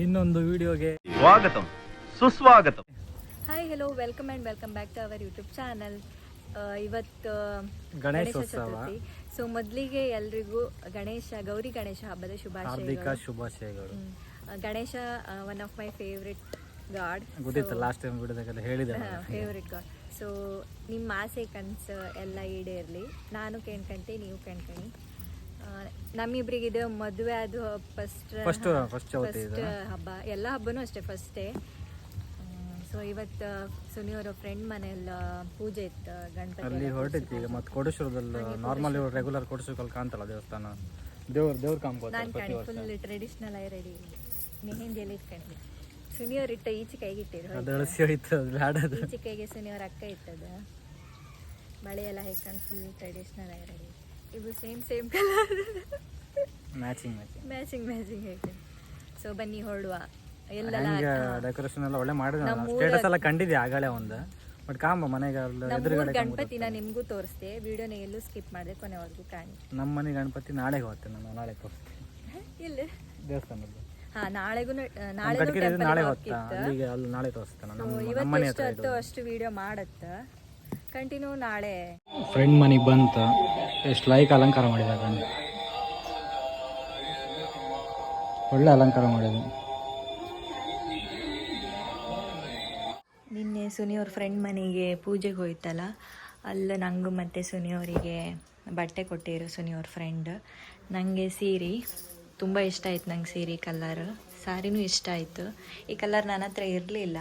ಇನ್ನೊಂದು ವಿಡಿಯೋಗೆ ಸ್ವಾಗತ. ಸುಸ್ವಾಗತ. Hi hello welcome and welcome back to our YouTube channel ಇವತ್ತು uh, ಗಣೇಶೋತ್ಸವ. ಚತುರ್ಥಿ. ಸೊ ಮೊದಲಿಗೆ ಎಲ್ರಿಗೂ ಗಣೇಶ ಗೌರಿ ಗಣೇಶ ಹಬ್ಬದ ಹಾರ್ದಿಕ ಶುಭಾಶಯಗಳು. ಶುಭಾಶಯಗಳು uh, Ganesh one of my favourite god ಗೊತ್ತಿತ್ತು ಲಾಸ್ಟ್ ಟೈಮ್ ಬಿಡೋದಾಗೆಲ್ಲ ಹೇಳಿದೆ ಫೇವ್ರೆಟ್ ಗಾಡ್ ಸೊ ನಿಮ್ಮ ಆಸೆ ಕನಸು ಎಲ್ಲ ಈಡೇರಲಿ. ನಾನು ಕೇಳ್ಕೊಂತೆ ನೀವು ಕೇಳ್ಕೊಳ್ಳಿ ನಮ್ಮಿಬ್ರಿಗೆ ಇದು ಮದುವೆ ಅದು ಫಸ್ಟ್ ಫಸ್ಟ್ ಫಸ್ಟ್. ಹಬ್ಬ. ಎಲ್ಲ ಹಬ್ಬನೂ ಅಷ್ಟೇ ಫಸ್ಟೇ ಸೊ ಇವತ್ತು ಸುನಿಯವರ ಫ್ರೆಂಡ್ ಮನೆಯಲ್ಲ ಪೂಜೆ ಇತ್ತು ಗಣಪತಿ ಅಲ್ಲಿ ಎಲ್ಲ ಹೊರಟಿತ್ತು ಈಗ ಮತ್ತೆ ಕೊಡೇಶ್ವರದಲ್ಲಿ ನಾರ್ಮಲ್ ರೆಗ್ಯುಲರ್ ಕೊಡೇಶ್ವರಲ್ಲಿ ಕಾಣ್ತಲ್ಲ ದೇವಸ್ಥಾನ. ದೇವ್ರ ದೇವ್ರ ಕಾಮ್ ಫುಲ್ ಟ್ರೆಡಿಷನಲ್ ಆಗಿ ರೆಡಿ ಮೆಹಂದಿಯಲ್ಲಿ ಇಟ್ಕೊಂಡ್ವಿ. ಸುನಿ ಅವ್ರು ಇಟ್ಟ ಈಚೆ ಕೈಗೆ ಈಚೆ ಕೈಗೆ ಸುನಿಯವ್ರ ಅಕ್ಕ ಇಟ್ಟದ ಬಳೆ ಎಲ್ಲ ಹಾಕೊಂಡು ಫುಲ್ ಟ್ರೆಡಿಷನಲ್ ಆಗಿ ರೆಡಿ ಇದು same same colour matching matching matching matching so ಬನ್ನಿ ಹೊರಡುವ. ಎಲ್ಲ ಡೆಕೋರೇಷನ್ ಎಲ್ಲ ಒಳ್ಳೆ ಮಾಡಿದ ಸ್ಟೇಟಸ್ ಎಲ್ಲ ಕಂಡಿದೆ ಆಗಲೇ ಒಂದು? ಬಟ್ ಕಾಂಬ ಮನೆಗೆ ಎದುರುಗಡೆ ಗಣಪತಿನ ನಿಮಗೂ ತೋರಿಸ್ತೆ ವಿಡಿಯೋನ ಎಲ್ಲೂ ಸ್ಕಿಪ್ ಮಾಡಿದೆ ಕೊನೆವರೆಗೂ ಕಾಣಿ. ನಮ್ಮ ಮನೆ ಗಣಪತಿ ನಾಳೆಗೆ ಹೋಗುತ್ತೆ ನಾನು ನಾಳೆ ತೋರಿಸ್ತೀನಿ ಇಲ್ಲ ದೇವಸ್ಥಾನದಲ್ಲಿ ಹಾ ನಾಳೆಗೂ ನಾಳೆ ನಾಳೆ ಹೋಗ್ತಾ. ಅಲ್ಲಿಗೆ ಅಲ್ಲಿ ನಾಳೆ ತೋರಿಸ್ತಾನೆ ನಮ್ಮ ಮನೆ ಹೊತ್ತು ಅಷ್ಟು ವಿಡಿಯೋ ಮಾಡತ್ತ. ಕಂಟಿನ್ಯೂ ನಾಳೆ. ಫ್ರೆಂಡ್ ಮನೆಗೆ ಬಂತ. ಎಷ್ಟು ಲೈಕ್ ಅಲಂಕಾರ ಮಾಡಿದೆ ಅದನ್ನು. ಒಳ್ಳೆ ಅಲಂಕಾರ ಮಾಡಿದೆ. ನಿನ್ನೆ ಸುನಿಯವ್ರ ಫ್ರೆಂಡ್ ಮನೆಗೆ ಪೂಜೆಗೆ ಹೋಯ್ತಲ್ಲ, ಅಲ್ಲಿ ನಂಗೂ ಮತ್ತು ಸುನಿಯವರಿಗೆ ಬಟ್ಟೆ ಕೊಟ್ಟಿರು ಸುನಿಯವ್ರ ಫ್ರೆಂಡ್ ನನಗೆ ಸೀರೆ, ತುಂಬ ಇಷ್ಟ ಆಯ್ತು ನಂಗೆ ಸೀರೆ ಕಲರ್ ಸಾರಿನೂ ಇಷ್ಟ ಆಯಿತು. ಈ ಕಲರ್ ನನ್ನ ಹತ್ರ ಇರಲಿಲ್ಲ.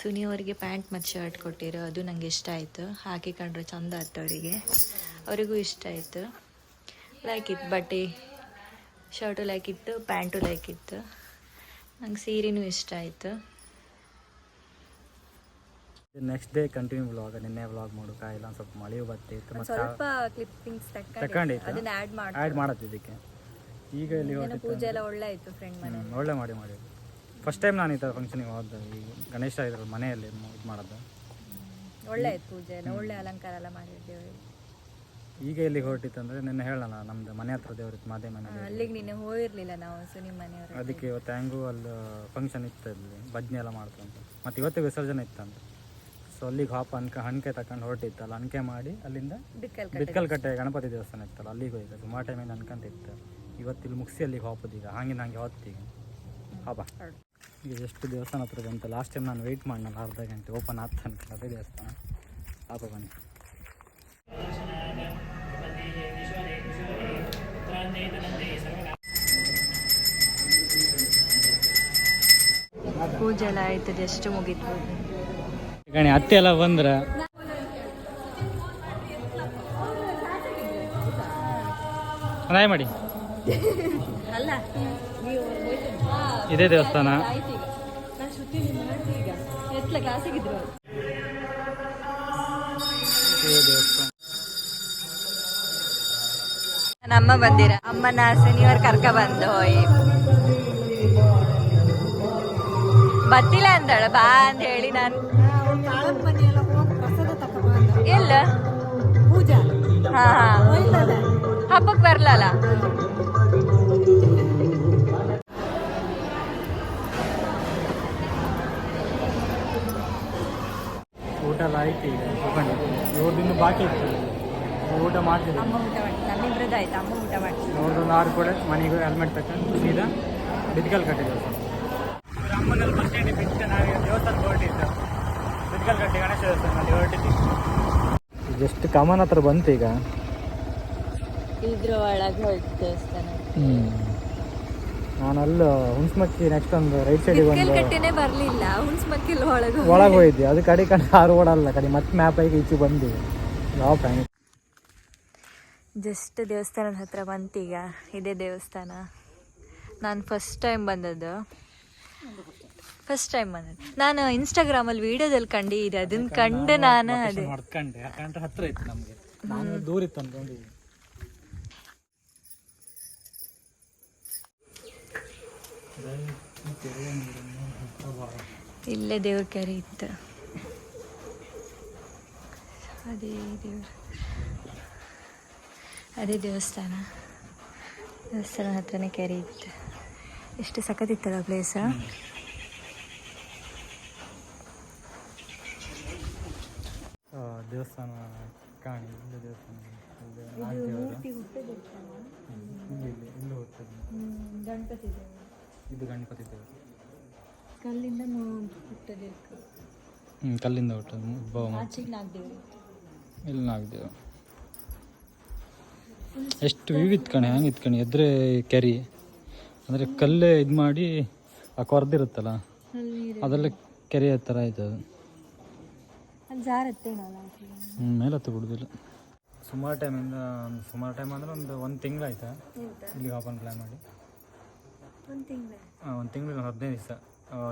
ಸುನಿಯವರಿಗೆ ಪ್ಯಾಂಟ್ ಮತ್ತು ಶರ್ಟ್ ಕೊಟ್ಟಿರೋ ಅದು ನಂಗೆ ಇಷ್ಟ ಆಯಿತು. ಹಾಕಿಕೊಂಡ್ರೆ ಚಂದ ಆಯ್ತು ಅವರಿಗೆ. ಅವರಿಗೂ ಇಷ್ಟ ಆಯಿತು. ಲೈಕ್ ಇತ್ತು ಬಟ್ಟೆ ಶರ್ಟು ಲೈಕ್ ಇತ್ತು ಪ್ಯಾಂಟು ಲೈಕ್ ಇತ್ತು ನಂಗೆ ಸೀರೆನೂ ಇಷ್ಟ ಆಯಿತು. ನೆಕ್ಸ್ಟ್ ಡೇ ಕಂಟಿನ್ಯೂ ವ್ಲಾಗ್ ನಿನ್ನೆ ವ್ಲಾಗ್ ಮಾಡೋಕೆ ಇಲ್ಲ ಒಂದು ಸ್ವಲ್ಪ ಮಳೆಯೂ ಬರ್ತಿತ್ತು ಮತ್ತು ಸ್ವಲ್ಪ ಕ್ಲಿಪ್ಪಿಂಗ್ಸ್ ತಕೊಂಡಿತ್ತು. ಅದನ್ನ ಆ್ಯಡ್ ಮಾಡಿ ಆ್ಯಡ್ ಮಾಡತ್ತೆ ಇದಕ್ಕೆ. ಈಗ ಇಲ್ಲಿ ಪೂಜೆ ಎಲ್ಲ ಒಳ್ಳೆ ಆಯ್ತು ಫ್ರೆಂಡ್ ಮನೆ ಒಳ್ಳೆ ಮಾಡಿ ಮಾಡಿ. ಫಸ್ಟ್ ಟೈಮ್ ನಾನು ಈ ಥರ ಫಂಕ್ಷನಿಗೆ ಹೋದ ಈಗ ಗಣೇಶ ಇದ್ರ ಮನೆಯಲ್ಲಿ ಇದು ಮಾಡೋದು. ಒಳ್ಳೆ ಪೂಜೆ ಎಲ್ಲ ಒಳ್ಳೆ ಅಲಂಕಾರ ಎಲ್ಲ ಮಾಡಿದ್ದೇವೆ ಈಗ ಇಲ್ಲಿ ಹೊರಟಿತ್ತಂದ್ರೆ ನಿನ್ನೆ ಹೇಳೋಣ ನಮ್ದು ಮನೆ ಹತ್ರ ದೇವ್ರಿತ್ತು ಮಾದೇ ಮನೆ. ಅಲ್ಲಿಗೆ ನಿನ್ನೆ ಹೋಗಿರ್ಲಿಲ್ಲ ನಾವು ಸುನಿ ಮನೆಯವರು. ಅದಕ್ಕೆ ಇವತ್ತು ಹೆಂಗೂ ಅಲ್ಲಿ ಫಂಕ್ಷನ್ ಇತ್ತು ಅಲ್ಲಿ ಭಜ್ನೆ ಎಲ್ಲ ಮಾಡ್ತಂತ ಮತ್ತು ಇವತ್ತು ವಿಸರ್ಜನೆ ಇತ್ತಂತ ಸೊ ಅಲ್ಲಿಗೆ ಹಾಪ ಅನ್ಕ ಹಣ್ಕೆ ತಕೊಂಡು ಹೊರಟಿತ್ತಲ್ಲ ಅನ್ಕೆ ಮಾಡಿ ಅಲ್ಲಿಂದ ಬಿಕ್ಕಲ್ ಕಟ್ಟೆ ಗಣಪತಿ ದೇವಸ್ಥಾನ ಇತ್ತಲ್ಲ ಅಲ್ಲಿಗೆ ಹೋಯ್ತು. ಸುಮಾರು ಟೈಮಿಂದ ಅನ್ಕಂತಿತ್ತು. ಇವತ್ತು ಇಲ್ಲಿ ಮುಗಿಸಿ ಅಲ್ಲಿಗೆ ಹಾಪದೀಗ ಹಾಗೆ ನಂಗೆ ಹೊತ್ತೀಗ ಹಾಪ ಈಗ ಎಷ್ಟು ದೇವಸ್ಥಾನ ಹತ್ರ ಬಂತು? ಲಾಸ್ಟ್ ಟೈಮ್ ನಾನು ವೆಯ್ಟ್ ಮಾಡಲ್ಲ ಅರ್ಧ ಗಂಟೆ. ಓಪನ್ ಆಗ್ತಾನೆ ಅದೇ ದೇವಸ್ಥಾನ. ಆಪ ಬನ್ನಿ. ಪೂಜೆ ಎಲ್ಲ ಆಯ್ತು ಎಷ್ಟು ಮುಗೀತು? ಗಣಿ ಅತ್ತೆ ಎಲ್ಲ ಬಂದ್ರೆ? ಮಾಡಿ ಇದೇ ದೇವಸ್ಥಾನ. ನಮ್ಮ ಬಂದಿರ. ಅಮ್ಮನ ಶನಿವಾರ ಕರ್ಕ ಬಂದು ಹೋಯ್. ಬತ್ತಿಲ್ಲ ಅಂದಳ ಬಾ ಅಂತ ಹೇಳಿ ನಾನು. ಎಲ್ಲ? ಹಾ ಹಾ. ಹಬ್ಬಕ್ಕೆ ಬರ್ಲಲ್ಲ? ಊಟ ಎಲ್ಲ ಆಯ್ತು ಈಗ ತಗೊಂಡು ಇವ್ರದ್ದು ಬಾಕಿ ಇತ್ತು. ಊಟ ಮಾಡ್ತಿದ್ದೆ. ಅಮ್ಮ ಊಟ ಮಾಡಿ ನಮ್ಮಿಬ್ರದ್ದು ಆಯ್ತು. ಅಮ್ಮ ಊಟ ಮಾಡಿ ಅವ್ರದ್ದು ಆರು ಕೂಡ ಮನೆಗೆ ಹೆಲ್ಮೆಟ್ ತಗೊಂಡು ಸೀದಾ ಬಿದ್ಕಲ್ ಕಟ್ಟಿದ್ದೆವು ಸರ್. ಅಮ್ಮನಲ್ಲಿ ಬಸ್ ಸ್ಟ್ಯಾಂಡಿಗೆ ಬಿಟ್ಟು ನಾವು ದೇವಸ್ಥಾನಕ್ಕೆ ಹೊರಟಿದ್ದು. ಬಿದ್ಕಲ್ ಕಟ್ಟಿ ಗಣೇಶ ದೇವಸ್ಥಾನ ಹೊರಟಿದ್ದೀವಿ ಹೊರಟಿದ್ವಿ. ಜಸ್ಟ್ ಕಮನ್ ಹತ್ರ ಬಂತು ಈಗ. ಇದ್ರ ಒಳಗೆ ಹೋಯ್ತು ದೇವಸ್ಥಾನ. ನಾನು ಅಲ್ಲಿ ಹುಣ್ಸ್ಮಕ್ಕಿ ನೆಕ್ಸ್ಟ್ ಒಂದು ರೈಟ್ ಸೈಡ್ ಒಂದು ಕಟ್ಟೆನೆ ಬರ್ಲಿಲ್ಲ. ಹುಣ್ಸ್ಮಕ್ಕಿಲ್ ಒಳಗೆ ಒಳಗೆ ಹೋಗಿದ್ವಿ ಅದು ಕಡೆ ಕಡೆ ಆರು ಓಡಲ್ಲ ಕಡೆ ಮತ್ತೆ ಮ್ಯಾಪ್ ಆಗಿ ಈಚೆ ಬಂದು. ಯಾವ ಪ್ರಾಣಿ? ಜಸ್ಟ್ ದೇವಸ್ಥಾನದ ಹತ್ರ ಬಂತೀಗ. ಇದೇ ದೇವಸ್ಥಾನ. ನಾನು ಫಸ್ಟ್ ಟೈಮ್ ಬಂದದ್ದು. ಫಸ್ಟ್ ಟೈಮ್ ಬಂದದ್ದು. ನಾನು ಇನ್ಸ್ಟಾಗ್ರಾಮಲ್ಲಿ ವಿಡಿಯೋದಲ್ಲಿ ಕಂಡಿದ್ದೆ. ಅದನ್ನ ಕಂಡು ನಾನು ಅದೇ. ಹತ್ರ ಇತ್ತು ನಮಗೆ. ನಾನು ದೂರ ಇತ್ತು ಇಲ್ಲೇ ದೇವ್ರ ಕೆರೆ ಇತ್ತು. ಅದೇ ದೇವ್ರ ಅದೇ ದೇವಸ್ಥಾನ. ದೇವಸ್ಥಾನ ಹತ್ರನೇ ಕೆರೆ ಇತ್ತು. ಎಷ್ಟು ಸಖತ್ತಿತ್ತಲ್ಲ ಪ್ಲೇಸ ದೇವಸ್ಥಾನ ಕಾಣಿ ಇಲ್ಲ ದೇವಸ್ಥಾನ ಇಲ್ಲಿ ಇಲ್ಲಿ ಗಣಪತಿ ಇದು ಗಣಪತಿ ದೇವರು ಕಲ್ಲಿಂದ ಹ್ಞೂ ಕಲ್ಲಿಂದ ಹುಟ್ಟದು. ಉದ್ಭವ ಆಚೆಗೆ ನಾಗ್ದೇವ್ರಿ ಇಲ್ಲಿ ನಾಲ್ಕು ಎಷ್ಟು ವ್ಯೂ ಇತ್ತು ಕಣೆ ಹಂಗೆ ಇತ್ತು ಕಣೆ ಎದ್ರೆ ಕೆರೆ. ಅಂದರೆ ಕಲ್ಲೇ ಇದು ಮಾಡಿ ಆ ಕೊರ್ದಿರುತ್ತಲ್ಲ ಅದೆಲ್ಲ ಕೆರೆ ಥರ ಆಯ್ತು ಅದು. ಮೇಲೆ ಹತ್ತು ಹ್ಞೂ ಬಿಡುದಿಲ್ಲ. ಸುಮಾರು ಟೈಮಿಂದ ಸುಮಾರು ಟೈಮ್ ಅಂದ್ರೆ ಒಂದು ಒಂದು ತಿಂಗಳಾಯ್ತಾ ಇಲ್ಲಿಗೆ ಓಪನ್ ಪ್ಲ್ಯಾನ್ ಮಾಡಿ. ಒಂದು ತಿಂಗಳ. ಒಂದು ಹದಿನೈದು ದಿವಸ.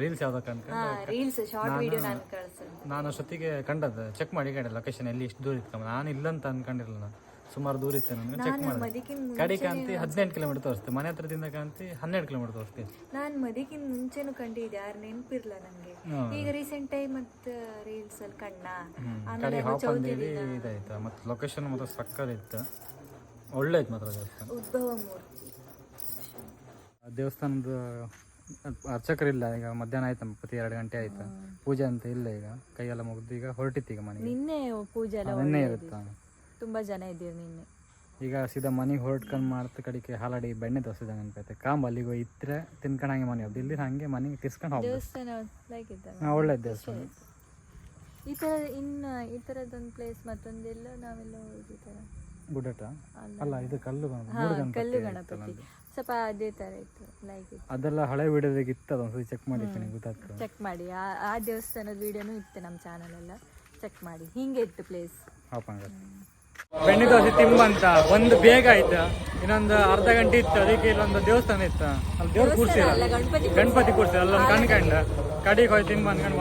ರೀಲ್ಸ್ ಯಾವ್ದಕ್ಕೆ ಅಂತ ಹಾ ರೀಲ್ಸ್ ಶಾರ್ಟ್ ವಿಡಿಯೋ ನಾನು ಕಳ್ಸೋದು. ನಾನು ಅಷ್ಟೊತ್ತಿಗೆ ಕಂಡದ್ದು ಚೆಕ್ ಮಾಡಿ ಕಡೆ ಲೊಕೇಶನ್ ಎಲ್ಲಿ ಇಷ್ಟು ದೂರ ಇತ್ತು. ನಾನು ಇಲ್ಲ ಅಂತ ಅನ್ಕೊಂಡಿರಲಿಲ್ಲ ಸುಮಾರು ದೂರ ಇತ್ತು ನನಗೆ ಚೆಕ್ ಮಾಡಿ ಮಾಡಿದೆ. ಕಡೆ ಕಾಂತಿ ಹದಿನೆಂಟು ಕಿಲೋಮೀಟರ್ ತೋರಿಸ್ತೆ. ಮನೆ ಹತ್ರದಿಂದ ಕಾಂತಿ ಹನ್ನೆರಡು ಕಿಲೋಮೀಟರ್ ತೋರಿಸ್ತೆ. ನಾನು ಮದಿಕಿನ ಮುಂಚೆನೂ ಕಂಡಿದ್ದೆ ಯಾರು ನೆನಪಿರಲ್ಲ ನನಗೆ ಈಗ ರೀಸೆಂಟ್ ಟೈಮ್ ಮತ್ತು ರೀಲ್ಸ್ ಅಲ್ಲಿ ಕಣ್ಣ ಕಡೆ ಆಮೇಲೆ ಹಾಪ್ ಅಂದೇಳಿ ಇದಾಯ್ತು. ಮತ್ತು ಲೊಕೇಶನ್ ಮಾತ್ರ ಸಕ್ಕರ್ ಇತ್ತು. ಒಳ್ಳೆ ಇತ್ತು ಮಾತ್ರ ಉದ್ಭವ ಮೂರ್ತಿ. ದೇವಸ್ಥಾನದ ಅರ್ಚಕರಿಲ್ಲ ಈಗ ಮಧ್ಯಾಹ್ನ ಆಯ್ತು ಪ್ರತಿ ಎರಡು ಗಂಟೆ ಆಯ್ತು. ಪೂಜೆ ಅಂತ ಇಲ್ಲ ಈಗ ಕೈಯೆಲ್ಲ ಮುಗ್ದು ಈಗ ಹೊರಟಿತ್ತು ಈಗ ಮನೆಗೆ. ನಿನ್ನೆ ಪೂಜೆ ಎಲ್ಲ ನಿನ್ನೆ ಇರುತ್ತಾ. ತುಂಬಾ ಜನ ಇದ್ದೀರಿ ನಿನ್ನೆ. ಈಗ ಸೀದಾ ಮನೆಗೆ ಹೊರಟ್ಕೊಂಡು ಮಾಡ್ತ ಕಡೆಗೆ ಹಾಲಾಡಿ ಬೆಣ್ಣೆ ದೋಸೆ ನೆನಪೈತೆ. ಕಾಂಬ ಅಲ್ಲಿಗೆ ಇತ್ತರೆ ತಿನ್ಕೊಂಡು ಹಂಗೆ ಮನೆ ಹೋಗ್ದು ಇಲ್ಲಿ ಹಂಗೆ ಮನೆಗೆ ತಿರ್ಸ್ಕೊಂಡು ಹೋಗ್ಬೋದು ದೇವಸ್ಥಾನ ಹಾಂ ಒಳ್ಳೆ ದೇವಸ್ಥಾನ. ಈ ತರ ಇನ್ನ ಈ ಥರದ್ದೊಂದು ಪ್ಲೇಸ್ ಮತ್ತೊಂದಿಲ್ಲ ನಾವೆಲ್ಲ ಹೋಗಿ ತರ ಗುಡ್ಡಟ ಅಲ್ಲ. ಇದು ಕಲ್ಲು ಗಣಪತಿ, ಕಲ್ಲು ಗಣಪತಿ. ಸ್ವಲ್ಪ ಅದೇ ತರ ಇತ್ತು ಲೈಕ್ ಅದೆಲ್ಲ ಹಳೆ ವಿಡಿಯೋದಾಗ ಇತ್ತು ಅದೊಂದ್ಸತಿ ಚೆಕ್ ಮಾಡಿ ಗೊತ್ತಾಗ್ತದೆ. ಚೆಕ್ ಮಾಡಿ. ಆ ಆ ದೇವಸ್ಥಾನದ ವಿಡಿಯೋನು ಇತ್ತು ನಮ್ಮ ಚಾನಲ್ ಎಲ್ಲ ಚೆಕ್ ಮಾಡಿ. ಹಿಂಗೆ ಇತ್ತು ಪ್ಲೇಸ್ ಹಾಪಂಗ ಬೆಣ್ಣೆ ದೋಸೆ ತಿಂಬಂತ ಒಂದು ಬೇಗ ಆಯ್ತು? ಇನ್ನೊಂದು ಅರ್ಧ ಗಂಟೆ ಇತ್ತು ಅದಕ್ಕೆ ಇಲ್ಲೊಂದು ದೇವಸ್ಥಾನ ಇತ್ತು. ಅಲ್ಲಿ ದೇವ್ರು ಕೂರ್ಸಿರ ಅಲ್ಲ ಗಣಪತಿ ಕೂರ್ಸಿಲ್ಲ ಅಲ್ಲೊಂದು ಕಣ್ಕಂಡ. ಕಡೆಗೆ ಹೋಗಿ ತಿಂಬ ಅನ್ಕೊಂಡು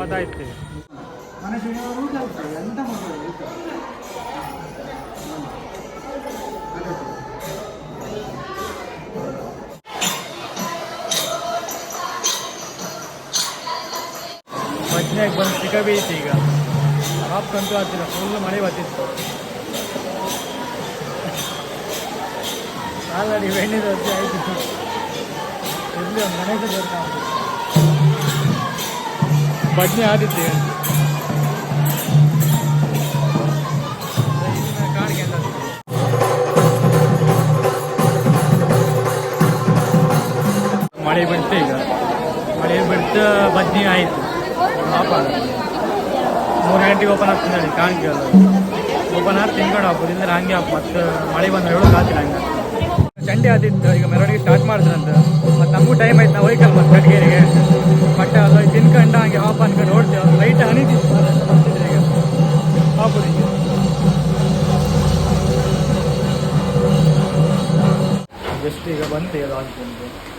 ಒದಾಯ್ತು ಮಜ್ಜಿನಾಗ ಬಂದು ಸಿಗ ಬೀಳ್ತಿ ಈಗ ಹಾಪ್ಕಂತೂ ಆಗ್ತಿಲ್ಲ ಫುಲ್ ಮಳೆ ಬರ್ತಿತ್ತು. ಆಲ್ರೆಡಿ ಬೆಣ್ಣೆ ದೋಸೆ ಆಯ್ತು. ಇರಲಿ ಒಂದು ಮನೆಗೆ ಬರ್ತಾ ಬಜ್ನೆ ಆದಿತ್ತು ಈಗ. ಇನ್ನ ಕಾಣಿಕೆ ಅಂತ ಮಳೆ ಬಿಡ್ತು ಈಗ. ಮಳೆ ಬಿಡ್ತು ಬಜ್ನಿ ಆಯಿತು. ಮೂರು ಗಂಟೆಗೆ ಓಪನ್ ಆಗ್ತೀನಿ ಕಾಣಿಕೆ ಅಲ್ಲ ಓಪನ್ ಆಗಿ ತಿನ್ಕೊಂಡು ಹಾಕ್ಬೋದು ಹಂಗೆ ಹಾಕ್ ಮತ್ತೆ ಮಳೆ ಬಂದ್ರೆ ಹೇಳೋಕೆ ಆಗ್ತಿಲ್ಲ ಹಂಗೆ. ಚಂಡಿ ಆದಿತ್ತು ಈಗ ಮೆರವಣಿಗೆ ಸ್ಟಾರ್ಟ್ ಮಾಡಿದ್ರಂತೆ ಮತ್ತು ನಮಗೂ ಟೈಮ್ ಆಯ್ತು, ನಾವು ಹೋಯ್ಕಲ್ ಮತ್ತೆ ಕಟ್ಗೇರಿಗೆ ಮತ್ತೆ ಅಲ್ಲಿ ತಿನ್ಕಂಡ ಹಂಗೆ ಆಫ್ ಅನ್ಕೊಂಡು ನೋಡ್ತೇವೆ. ಲೈಟ್ ಹನಿತಿತ್ತು. ಈಗ ಈಗ ಜಸ್ಟ್ ಈಗ ಬಂತು ಅದು ಆಗ್ತಂತೆ ಅದು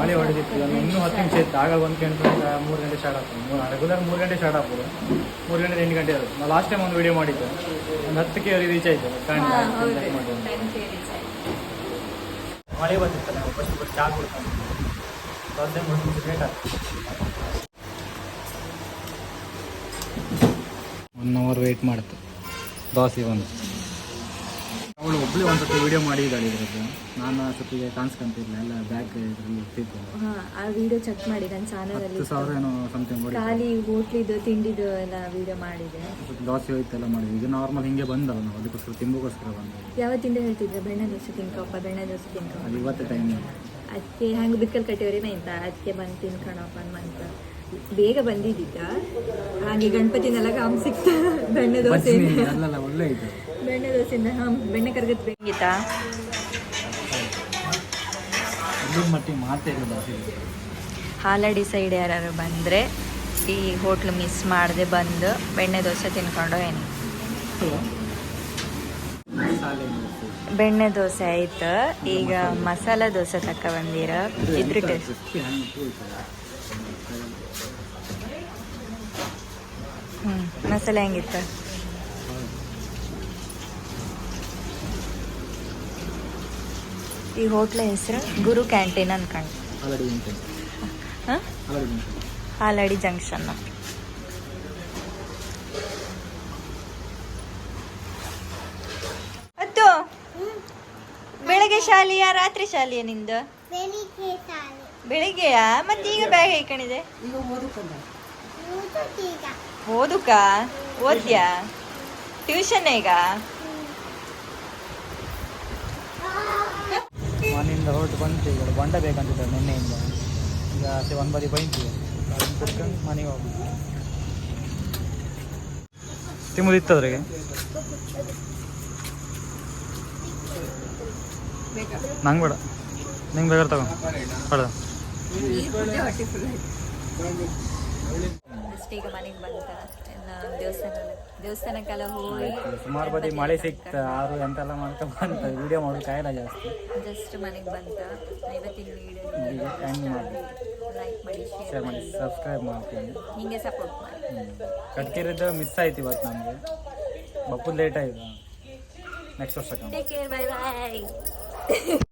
ಮಳೆ ಹೊಡೆದಿತ್ತು. ನಾನು ಇನ್ನೂ ಹತ್ತು ನಿಮಿಷ ಇತ್ತು. ಆಗ ಒಂದು ಗಂಟೆ ಮೂರು ಗಂಟೆ ಸ್ಟಾರ್ಟ್ ಆಗ್ತದೆ. ಮೂರು ರೆಗ್ಯುಲರ್ ಮೂರು ಗಂಟೆ ಸ್ಟಾರ್ಟ್ ಆಗ್ಬೋದು. ಮೂರು ಗಂಟೆ ಎಂಟು ಗಂಟೆ ಇರುತ್ತೆ. ನಾವು ಲಾಸ್ಟ್ ಟೈಮ್ ಒಂದು ವಿಡಿಯೋ ಮಾಡಿದ್ದು. ಒಂದು ಹತ್ತಕ್ಕೆ ರೀಚ್ ಆಯಿತು. ಮಳೆ ಬರ್ತಿತ್ತು. ನಾವು ಫಸ್ಟ್ ಫಸ್ಟ್ ಚಾ ದೋಸೆ ಮೂರು ನಿಮಿಷ ಲೇಟ್ ಆಗ್ತದೆ ಒನ್ ಅವರ್ ವೆಯ್ಟ್ ಮಾಡುತ್ತೆ. ದೋಸೆ ಒಂದು ಅವಳು ಒಬ್ಳೆ ಒಂದು ಸತಿ ವಿಡಿಯೋ ಮಾಡಿದ್ದಾಳೆ ಇದ್ರದ್ದು ನಾನು ಸತಿಗೆ ಕಾಣಿಸ್ಕೊಂತಿರ್ಲಿಲ್ಲ ಎಲ್ಲ ಬ್ಯಾಗ್ ಇದ್ರಲ್ಲಿ ಇರ್ತಿತ್ತು ಹಾ ಆ ವಿಡಿಯೋ ಚೆಕ್ ಮಾಡಿ ನನ್ನ ಚಾನಲ್ ಅಲ್ಲಿ ಹತ್ತು ಸಾವಿರ ಏನೋ ಸಮಥಿಂಗ್ ಖಾಲಿ ಹೋಟ್ಲಿದ್ದು ತಿಂಡಿದು ಎಲ್ಲ ವಿಡಿಯೋ ಮಾಡಿದೆ. ದೋಸೆ ಹೋಯ್ತೆಲ್ಲ ಮಾಡಿದ್ವಿ. ಇದು ನಾರ್ಮಲ್ ಹಿಂಗೆ ಬಂದವ ನಾವು ಅದಕ್ಕೋಸ್ಕರ ತಿಂಬೋಗೋಸ್ಕರ ಯಾವ ತಿಂಡಿ ಹೇಳ್ತಿದ್ರೆ? ಬೆಣ್ಣೆ ದೋಸೆ ತಿನ್ಕಪ್ಪ ಬೆಣ್ಣೆ ದೋಸೆ ತಿನ್ಕೊ. ಅದು ಇವತ್ತು ಟೈಮ್ ಅದಕ್ಕೆ ಹಂಗೆ ಬಿಕ್ಕಲ್ ಕಟ್ಟಿವ್ರಿ ಅಂತ ಅದಕ್ಕೆ ಬಂದು ತಿನ್ಕೋಣಪ್ಪ ಅಂತ ಬೇಗ ಬಂದಿದ್ದಿದ್ದ ಹಾಗೆ ಗಣಪತಿನೆಲ್ಲ ಕಾಮ್ ಸಿಕ್ತ ಬೆಣ್ಣೆ ದೋಸೆ. ಅಲ್ಲಲ್ಲ ಒಳ್ಳೆ ಇದೆ. ಬೆಣ್ಣೆ ದೋಸೆಯಿಂದ ಹಾಂ ಬೆಣ್ಣೆ ಕರ್ಗತ್ ಬೆಂಗಿತಾ ಇದ್ರ ಮಟ್ಟಿಗೆ ಹಾಲಡಿ ಸೈಡ್ ಯಾರು ಬಂದರೆ ಈ ಹೋಟ್ಲು ಮಿಸ್ ಮಾಡದೆ ಬಂದು ಬೆಣ್ಣೆ ದೋಸೆ ತಿನ್ಕೊಂಡು ಏನು? ಬೆಣ್ಣೆ ದೋಸೆ ಆಯ್ತು. ಈಗ ಮಸಾಲ ದೋಸೆ ತಕ್ಕ ಬಂದಿರ ಇದ್ರ ಟೇಸ್ಟ್ ಹ್ಞೂ ಮಸಾಲೆ ಹೆಂಗಿತ್ತು? ಈ ಹೋಟ್ಲ ಹೆಸರು ಗುರು ಕ್ಯಾಂಟೀನ್ ಅನ್ಕೊಂಡು. ಹಾಲಡಿ ಜಂಕ್ಷನ್ ಅತ್ತು ಬೆಳಗ್ಗೆ ಶಾಲೆಯ ರಾತ್ರಿ ಶಾಲೆಯ ನಿಂದು? ಬೆಳಿಗ್ಗೆಯಾ? ಮತ್ತೆ ಈಗ ಬ್ಯಾಗ್ ಹೇಕೊಂಡಿದೆ? ಓದುಕ? ಓದ್ಯಾ? ಟ್ಯೂಷನ್ ಈಗ ಮನೆಯಿಂದ ಹೊರಟು ಬಂತು ಈಗ ಬಂಡ ಬೇಕಂತಿದ್ದಾರೆ ನಿನ್ನೆಯಿಂದ. ಈಗ ಅದೇ ಒಂದು ಬದಿ ಬೈಂತು ಮನೆಗೆ ಹೋಗಿ ತಿಮ್ಮದು ಇತ್ತದ್ರಿಗೆ ನಂಗೆ ಬೇಡ. ನಿಂಗೆ ಬೇಕಾದ್ರೆ ತಗೋ. ಬೇಡ ಈಗ ಮನೆಗೆ ಬಂದ ದೇವಸ್ಥಾನ ದೇವಸ್ಥಾನಕ್ಕೆಲ್ಲ ಹೋಗಿ ಸುಮಾರು ಬದಿ ಮಳೆ ಸಿಕ್ತ ಆರು ಎಂತೆಲ್ಲ ಮಾಡ್ಕೊಂಡು ಬಂತ ವಿಡಿಯೋ ಮಾಡೋಕೆ ಕಾಯಿಲ್ಲ ಜಾಸ್ತಿ. ಜಸ್ಟ್ ಮನೆಗೆ ಬಂತ ಇವತ್ತಿನ ವಿಡಿಯೋ ಎಂಡ್ ಮಾಡಿ. ಲೈಕ್ ಮಾಡಿ ಶೇರ್ ಮಾಡಿ ಸಬ್ಸ್ಕ್ರೈಬ್ ಮಾಡ್ತೀನಿ. ಹಿಂಗೆ ಸಪೋರ್ಟ್ ಮಾಡಿ. ಕಟ್ಕಿರಿದ್ದು ಮಿಸ್ ಆಯ್ತು ಇವತ್ತು ನಮಗೆ. ಬಪ್ಪು ಲೇಟ್ ಆಯ್ತು. ನೆಕ್ಸ್ಟ್ ವರ್ಷಕ್ಕೆ. Take care bye bye